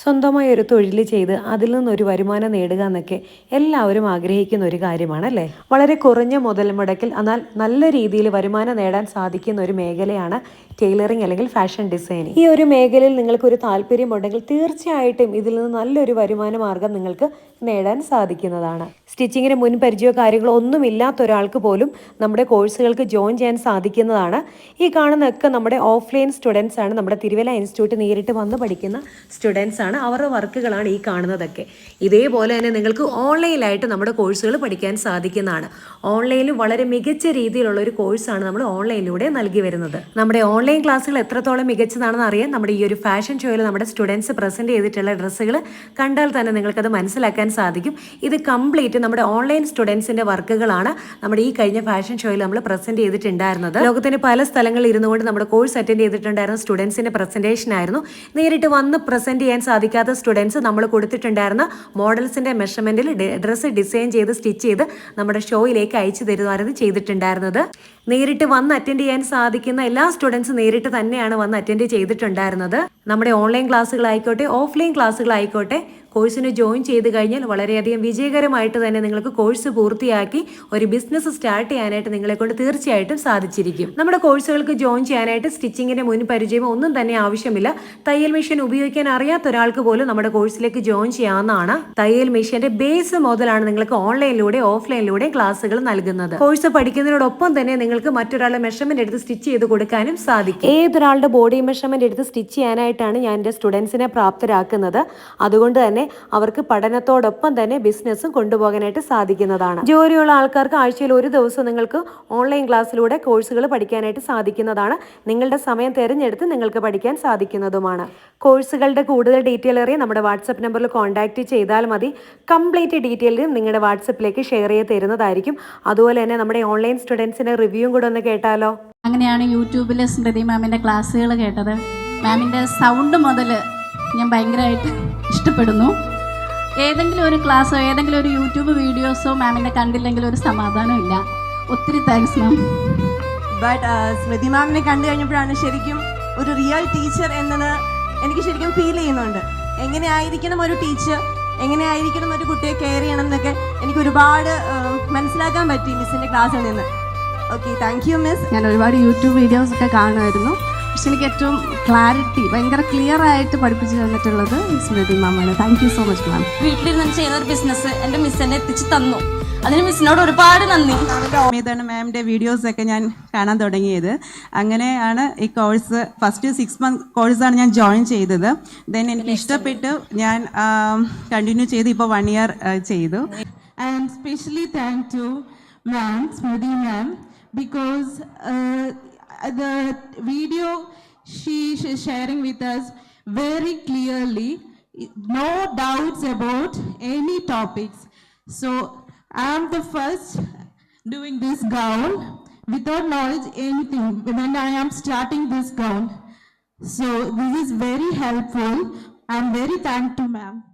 സ്വന്തമായി ഒരു തൊഴിൽ ചെയ്ത് അതിൽ നിന്നൊരു വരുമാനം നേടുക എന്നൊക്കെ എല്ലാവരും ആഗ്രഹിക്കുന്ന ഒരു കാര്യമാണ് അല്ലേ വളരെ കുറഞ്ഞ മുതൽ മുടക്കിൽ എന്നാൽ നല്ല രീതിയിൽ വരുമാനം നേടാൻ സാധിക്കുന്ന ഒരു മേഖലയാണ് ടൈലറിംഗ് അല്ലെങ്കിൽ ഫാഷൻ ഡിസൈനിങ്. ഈ ഒരു മേഖലയിൽ നിങ്ങൾക്ക് ഒരു താല്പര്യമുണ്ടെങ്കിൽ തീർച്ചയായിട്ടും ഇതിൽ നിന്ന് നല്ലൊരു വരുമാന മാർഗം നിങ്ങൾക്ക് നേടാൻ സാധിക്കുന്നതാണ്. സ്റ്റിച്ചിങ്ങിന് മുൻ പരിചയമോ കാര്യങ്ങളോ ഒന്നും ഇല്ലാത്ത ഒരാൾക്ക് പോലും നമ്മുടെ കോഴ്സുകൾക്ക് ജോയിൻ ചെയ്യാൻ സാധിക്കുന്നതാണ്. ഈ കാണുന്നൊക്കെ നമ്മുടെ ഓഫ്ലൈൻ സ്റ്റുഡൻസ് ആണ്. നമ്മുടെ തിരുവല്ല ഇൻസ്റ്റിറ്റ്യൂട്ട് നേരിട്ട് വന്ന് പഠിക്കുന്ന സ്റ്റുഡൻസ് ആണ്. അവരുടെ വർക്കുകളാണ് ഈ കാണുന്നതൊക്കെ. ഇതേപോലെ തന്നെ നിങ്ങൾക്ക് ഓൺലൈനായിട്ട് നമ്മുടെ കോഴ്സുകൾ പഠിക്കാൻ സാധിക്കുന്നതാണ്. ഓൺലൈനിൽ വളരെ മികച്ച രീതിയിലുള്ള ഒരു കോഴ്സാണ് നമ്മൾ ഓൺലൈനിലൂടെ നൽകി വരുന്നത്. നമ്മുടെ ഓൺലൈൻ ക്ലാസ്സുകൾ എത്രത്തോളം മികച്ചതാണെന്ന് അറിയാൻ നമ്മുടെ ഈ ഒരു ഫാഷൻ ഷോയിൽ നമ്മുടെ സ്റ്റുഡൻസ് പ്രസന്റ് ചെയ്തിട്ടുള്ള ഡ്രസ്സുകൾ കണ്ടാൽ തന്നെ നിങ്ങൾക്കത് മനസ്സിലാക്കാൻ സാധിക്കും. ഇത് കംപ്ലീറ്റ് നമ്മുടെ ഓൺലൈൻ സ്റ്റുഡൻസിന്റെ വർക്കുകളാണ് നമ്മുടെ ഈ കഴിഞ്ഞ ഫാഷൻ ഷോയിൽ നമ്മൾ പ്രസന്റ് ചെയ്തിട്ടുണ്ടായിരുന്നത്. ലോകത്തിന്റെ പല സ്ഥലങ്ങളിൽ ഇരുന്നുകൊണ്ട് നമ്മുടെ കോഴ്സ് അറ്റൻഡ് ചെയ്തിട്ടുണ്ടായിരുന്ന സ്റ്റുഡൻസിന്റെ പ്രസന്റേഷൻ ആയിരുന്നു. നേരിട്ട് വന്ന് പ്രസന്റ് ചെയ്യാൻ സാധിക്കാത്ത സ്റ്റുഡൻസ് നമ്മൾ കൊടുത്തിട്ടുണ്ടായിരുന്ന മോഡൽസിന്റെ മെഷർമെന്റിൽ ഡ്രസ്സ് ഡിസൈൻ ചെയ്ത് സ്റ്റിച്ച് ചെയ്ത് നമ്മുടെ ഷോയിലേക്ക് അയച്ചു തരുമായിരുന്നു ചെയ്തിട്ടുണ്ടായിരുന്നത്. നേരിട്ട് വന്ന് അറ്റൻഡ് ചെയ്യാൻ സാധിക്കുന്ന എല്ലാ സ്റ്റുഡൻസും നേരിട്ട് തന്നെയാണ് വന്ന് അറ്റൻഡ് ചെയ്തിട്ടുണ്ടായിരുന്നത്. നമ്മുടെ ഓൺലൈൻ ക്ലാസ്സുകളായിക്കോട്ടെ ഓഫ്ലൈൻ ക്ലാസ്സുകളായിക്കോട്ടെ കോഴ്സിന് ജോയിൻ ചെയ്ത് കഴിഞ്ഞാൽ വളരെയധികം വിജയകരമായിട്ട് തന്നെ നിങ്ങൾക്ക് കോഴ്സ് പൂർത്തിയാക്കി ഒരു ബിസിനസ് സ്റ്റാർട്ട് ചെയ്യാനായിട്ട് നിങ്ങളെ കൊണ്ട് തീർച്ചയായിട്ടും സാധിച്ചിരിക്കും. നമ്മുടെ കോഴ്സുകൾക്ക് ജോയിൻ ചെയ്യാനായിട്ട് സ്റ്റിച്ചിങ്ങിന്റെ മുൻ പരിചയം ഒന്നും തന്നെ ആവശ്യമില്ല. തയ്യൽ മെഷീൻ ഉപയോഗിക്കാൻ അറിയാത്ത ഒരാൾക്ക് പോലും നമ്മുടെ കോഴ്സിലേക്ക് ജോയിൻ ചെയ്യാവുന്നതാണ്. തയ്യൽ മെഷീന്റെ ബേസ് മുതലാണ് നിങ്ങൾക്ക് ഓൺലൈനിലൂടെ ഓഫ്ലൈനിലൂടെ ക്ലാസ്സുകൾ നൽകുന്നത്. കോഴ്സ് പഠിക്കുന്നതിനോടൊപ്പം തന്നെ നിങ്ങൾക്ക് മറ്റൊരാളുടെ മെഷർമെന്റ് എടുത്ത് സ്റ്റിച്ച് ചെയ്ത് കൊടുക്കാനും സാധിക്കും. ഏതൊരാളുടെ ബോഡി മെഷർമെന്റ് എടുത്ത് സ്റ്റിച്ച് ചെയ്യാനായിട്ടാണ് ഞാൻ എന്റെ സ്റ്റുഡൻസിനെ പ്രാപ്തരാക്കുന്നത്. അതുകൊണ്ട് തന്നെ അവർക്ക് പഠനത്തോടൊപ്പം തന്നെ ബിസിനസ്സും കൊണ്ടുപോകാനായിട്ട് സാധിക്കുന്നതാണ്. ജോലിയുള്ള ആൾക്കാർക്ക് ആഴ്ചയിൽ ഒരു ദിവസം നിങ്ങൾക്ക് ഓൺലൈൻ ക്ലാസ്സിലൂടെ കോഴ്സുകൾ പഠിക്കാനായിട്ട് സാധിക്കുന്നതാണ്. നിങ്ങളുടെ സമയം തിരഞ്ഞെടുത്ത് നിങ്ങൾക്ക് പഠിക്കാൻ സാധിക്കുന്നതുമാണ്. കോഴ്സുകളുടെ കൂടുതൽ ഡീറ്റെയിൽ അറിയാൻ നമ്മുടെ വാട്സപ്പ് നമ്പറിൽ കോൺടാക്റ്റ് ചെയ്താൽ മതി. കംപ്ലീറ്റ് ഡീറ്റെയിൽ നിങ്ങളുടെ വാട്സപ്പിലേക്ക് ഷെയർ ചെയ്ത് തരുന്നതായിരിക്കും. അതുപോലെ തന്നെ നമ്മുടെ ഓൺലൈൻ സ്റ്റുഡൻസിന്റെ റിവ്യൂ കൂടെ ഒന്ന് കേട്ടാലോ? അങ്ങനെയാണ് യൂട്യൂബിൽ സ്മൃതി മാമിന്റെ ക്ലാസ്സുകൾ കേട്ടത്. മാമിന്റെ സൗണ്ട് മുതൽ ഞാൻ ഭയങ്കരമായിട്ട് ഇഷ്ടപ്പെടുന്നു. ഏതെങ്കിലും ഒരു ക്ലാസ്സോ ഏതെങ്കിലും ഒരു യൂട്യൂബ് വീഡിയോസോ മാമിനെ കണ്ടില്ലെങ്കിൽ ഒരു സമാധാനമില്ല ഒത്തിരി താങ്ക്സ് മാം ബട്ട് സ്മൃതി മാമിനെ കണ്ടു കഴിഞ്ഞപ്പോഴാണ് ശരിക്കും ഒരു റിയൽ ടീച്ചർ എന്നത് എനിക്ക് ശരിക്കും ഫീൽ ചെയ്യുന്നുണ്ട്. എങ്ങനെയായിരിക്കണം ഒരു ടീച്ചർ എങ്ങനെയായിരിക്കണം ഒരു കുട്ടിയെ കെയർ ചെയ്യണം എന്നൊക്കെ എനിക്ക് ഒരുപാട് മനസ്സിലാക്കാൻ പറ്റി മിസ്സിന്റെ ക്ലാസ്സിൽ നിന്ന്. ഓക്കെ താങ്ക് യു മിസ് ഞാൻ ഒരുപാട് യൂട്യൂബ് വീഡിയോസ് ഒക്കെ കാണുമായിരുന്നു. പക്ഷെ എനിക്ക് ഏറ്റവും ക്ലാരിറ്റി ഭയങ്കര ക്ലിയർ ആയിട്ട് പഠിപ്പിച്ചു തന്നിട്ടുള്ളത് Smriti മാമാണ്. Thank you so much ma'am വീട്ടിലിരുന്ന് ചെയ്യുന്ന ഒരു ബിസിനസ് എന്റെ മിസ് എന്നെ എത്തിച്ചു തന്നു. അതിന് മിസ്സിനോട് ഒരുപാട് നന്ദി. ഇതാണ് മാമിന്റെ വീഡിയോസ് ഒക്കെ ഞാൻ കാണാൻ തുടങ്ങിയത്. അങ്ങനെയാണ് ഈ കോഴ്സ് ഫസ്റ്റ് സിക്സ് മന്ത് കോഴ്സാണ് ഞാൻ ജോയിൻ ചെയ്തത്. ദെൻ എനിക്ക് ഇഷ്ടപ്പെട്ടു. ഞാൻ കണ്ടിന്യൂ ചെയ്ത് ഇപ്പോൾ വൺ ഇയർ ചെയ്തു. I am specially thank to ma'am Smriti ma'am uh, the video she is sharing with us very clearly. No doubts about any topics. So i am the first doing this gown. Without knowledge anything. When i am starting this gown. So this is very helpful. I'm very thankful to ma'am